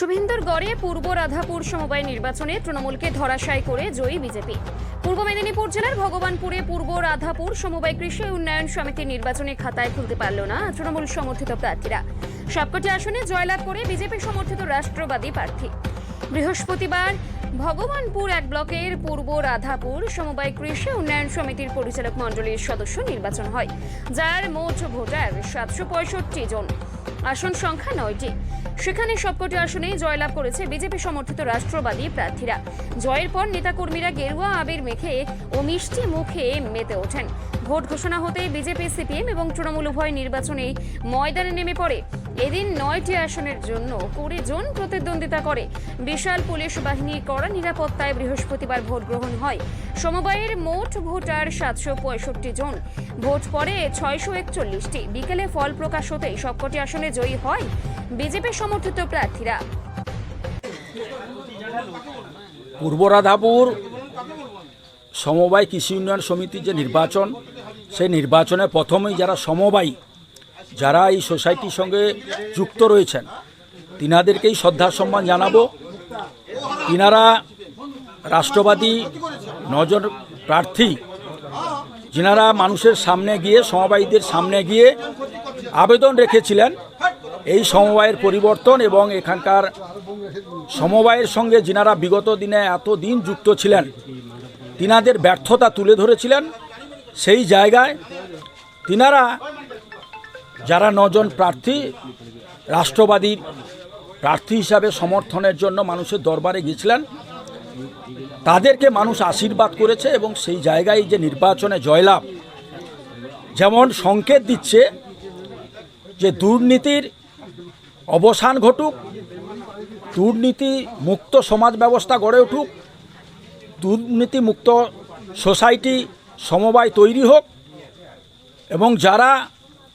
শুভেন্দুর গড়ে পূর্ব রাধাপুর সমবায় নির্বাচনে তৃণমূলকে ধরাশায়ী করে জয়ী বিজেপি। পূর্ব মেদিনীপুর জেলার ভগবানপুরে পূর্ব রাধাপুর সমবায় কৃষি উন্নয়ন সমিতির নির্বাচনী খাতায় খুলতে পারল না তৃণমূল সমর্থিত প্রার্থীরা। সবকটি আসনে জয়লাভ করে বিজেপি সমর্থিত রাষ্ট্রবাদী প্রার্থী। বৃহস্পতিবার ভগবানপুর এক ব্লকের পূর্ব রাধাপুর সমবায় কৃষি উন্নয়ন সমিতির পরিচালক মণ্ডলীর সদস্য নির্বাচন হয়, যার মোট ভোটার সাতশো পঁয়ষট্টি জন। আসন সংখ্যা নয়টি। সেখানে সবকটি আসনেই জয়লাভ করেছে বিজেপি সমর্থিত রাষ্ট্রবাদী প্রার্থীরা। জয়ের পর নেতাকর্মীরা গেরুয়া আবির মেখে ও মিষ্টি মুখে মেতে ওঠেন। ভোট ঘোষণা হতে বিজেপি, সিপিএম এবং তৃণমূল উভয় নির্বাচনে ময়দানে নেমে পড়ে। এদিন নয়টি আসনের জন্য কুড়ি জন প্রতিদ্বন্দ্বিতা করে। বিশাল পুলিশ বাহিনী কড়া নিরাপত্তায় বৃহস্পতিবার ভোট গ্রহণ হয়। সমবায়ের মোট ভোটার সাতশো পঁয়ষট্টি জন। ভোট পরে ছয়শো একচল্লিশটি। বিকেলে ফল প্রকাশ হতেই সবকটি আসনে জয়ী হয় বিজেপি সমর্থিত প্রার্থীরা। পূর্ব রাধাপুর সমবায় কৃষি উন্নয়ন সমিতির যে নির্বাচন, সেই নির্বাচনে প্রথমেই যারা সমবায়ী, যারা এই সোসাইটির সঙ্গে যুক্ত রয়েছেন, তিনাদেরকেই শ্রদ্ধা সম্মান জানাব। তিনারা রাষ্ট্রবাদী নজন প্রার্থী, যিনারা মানুষের সামনে গিয়ে, সমবায়ীদের সামনে গিয়ে আবেদন রেখেছিলেন এই সমবায়ের পরিবর্তন এবং এখানকার সমবায়ের সঙ্গে যিনারা বিগত দিনে এত দিন যুক্ত ছিলেন, তিনাদের ব্যর্থতা তুলে ধরেছিলেন। সেই জায়গায় তিনারা যারা নজন প্রার্থী রাষ্ট্রবাদীর প্রার্থী হিসাবে সমর্থনের জন্য মানুষের দরবারে গিয়েছিলেন, তাদেরকে মানুষ আশীর্বাদ করেছে এবং সেই জায়গায় যে নির্বাচনে জয়লাভ, যেমন সংকেত দিচ্ছে যে দুর্নীতির অবসান ঘটুক, দুর্নীতি মুক্ত সমাজ ব্যবস্থা গড়ে উঠুক, দুর্নীতি মুক্ত সোসাইটি সমবায় তৈরি হোক, এবং যারা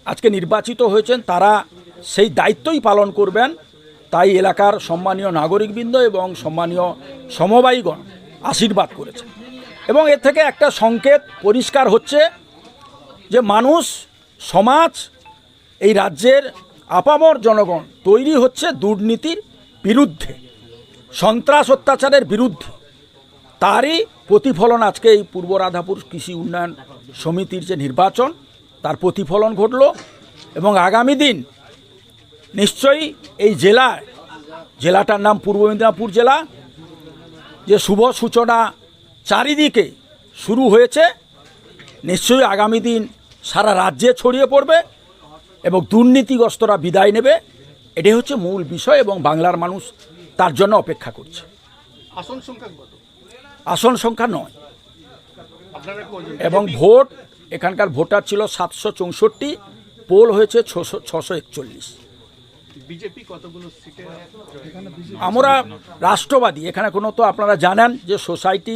আজকে নির্বাচিত হয়েছেন তারা সেই দায়িত্বই পালন করবেন, তাই এলাকার সম্মানীয় নাগরিকবৃন্দ এবং সম্মানীয় সমবায়ীগণ আশীর্বাদ করেছে এবং এর থেকে একটা সংকেত পরিষ্কার হচ্ছে যে মানুষ, সমাজ এই রাজ্যের আপামর জনগণ তৈরি হচ্ছে দুর্নীতির বিরুদ্ধে, সন্ত্রাস অত্যাচারের বিরুদ্ধে। তারই প্রতিফলন আজকে এই পূর্ব রাধাপুর কৃষি উন্নয়ন সমিতির যে নির্বাচন, তার প্রতিফলন ঘটল এবং আগামী দিন নিশ্চয়ই এই জেলায়, জেলাটার নাম পূর্ব মেদিনীপুর জেলা, যে শুভ সূচনা চারিদিকে শুরু হয়েছে, নিশ্চয়ই আগামী দিন সারা রাজ্যে ছড়িয়ে পড়বে। এবং দুর্নীতিগ্রস্তরা বিদায় নেবে এটাই হচ্ছে মূল বিষয় এবং বাংলার মানুষ তার জন্য অপেক্ষা করছে। আসন সংখ্যা আসন সংখ্যা নয়। এবং ভোট এখানকার ভোটার ছিল সাতশো চৌষট্টি পোল হয়েছে ছশো ছশো একচল্লিশ। আমরা রাষ্ট্রবাদী এখানে কোনো তো আপনারা জানেন যে সোসাইটি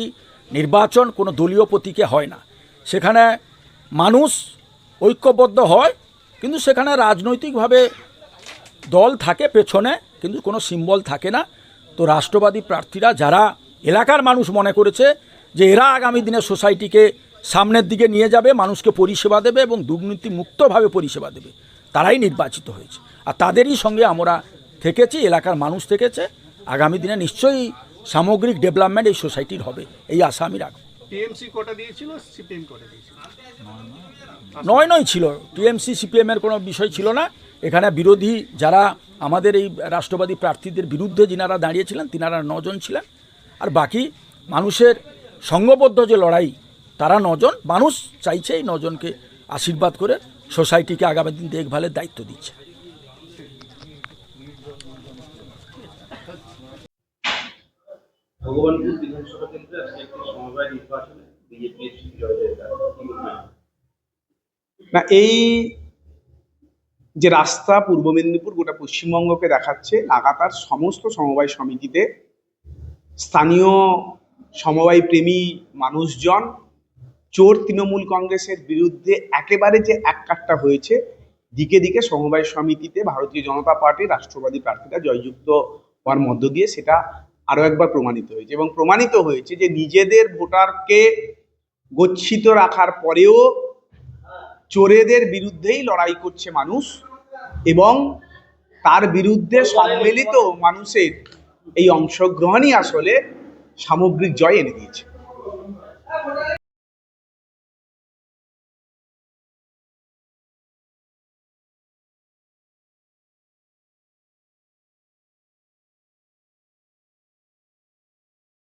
নির্বাচন কোনো দলীয় প্রতীকে হয় না। সেখানে মানুষ ঐক্যবদ্ধ হয় কিন্তু সেখানে রাজনৈতিকভাবে দল থাকে পেছনে, কিন্তু কোনো সিম্বল থাকে না। তো রাষ্ট্রবাদী প্রার্থীরা যারা এলাকার মানুষ মনে করেছে যে এরা আগামী দিনে সোসাইটিকে সামনের দিকে নিয়ে যাবে, মানুষকে পরিষেবা দেবে এবং দুর্নীতিমুক্তভাবে পরিষেবা দেবে, তারাই নির্বাচিত হয়েছে। আর তাদেরই সঙ্গে আমরা থেকেছি, এলাকার মানুষ থেকেছে। আগামী দিনে নিশ্চয়ই সামগ্রিক ডেভেলপমেন্ট এই সোসাইটির হবে, এই আশা আমি রাখব। টিএমসি কোটা দিয়েছিল? সিপিএম কোটা দিয়েছিল? নয় নয় ছিল। টিএমসি সিপিএমের কোনো বিষয় ছিল না। এখানে বিরোধী যারা আমাদের এই রাষ্ট্রবাদী প্রার্থীদের বিরুদ্ধে যিনারা দাঁড়িয়েছিলেন তিনারা নজন ছিলেন। আর বাকি মানুষের সঙ্গবদ্ধ যে লড়াই তারা নজন। মানুষ চাইছে এই নজনকে আশীর্বাদ করে সোসাইটিকে আগামী দিন দেখভালের দায়িত্ব দিচ্ছে। ভগবানপুর বিধানসভা কেন্দ্রে আজকে একটি সমবায় নির্বাচনে বিজেপি জয় জয়কার কি বলবেন? না, এই যে রাস্তা পূর্ব মেদিনীপুর, গোটা পশ্চিমবঙ্গকে দেখাচ্ছে, লাগাতার সমস্ত সমবায় সমিতিতে স্থানীয় সমবায় প্রেমী মানুষজন, চোর তৃণমূল কংগ্রেসের বিরুদ্ধে একেবারে যে এককাট্টা হয়েছে, দিকে দিকে সমবায় সমিতিতে ভারতীয় জনতা পার্টি, রাষ্ট্রবাদী প্রার্থীরা জয়যুক্ত হওয়ার মধ্য দিয়ে সেটা আরও একবার প্রমাণিত হয়েছে এবং প্রমাণিত হয়েছে যে নিজেদের ভোটারকে গচ্ছিত রাখার পরেও চোরেদের বিরুদ্ধেই লড়াই করছে মানুষ এবং তার বিরুদ্ধে সম্মিলিত মানুষের এই অংশগ্রহণই আসলে সামগ্রিক জয় এনে দিয়েছে।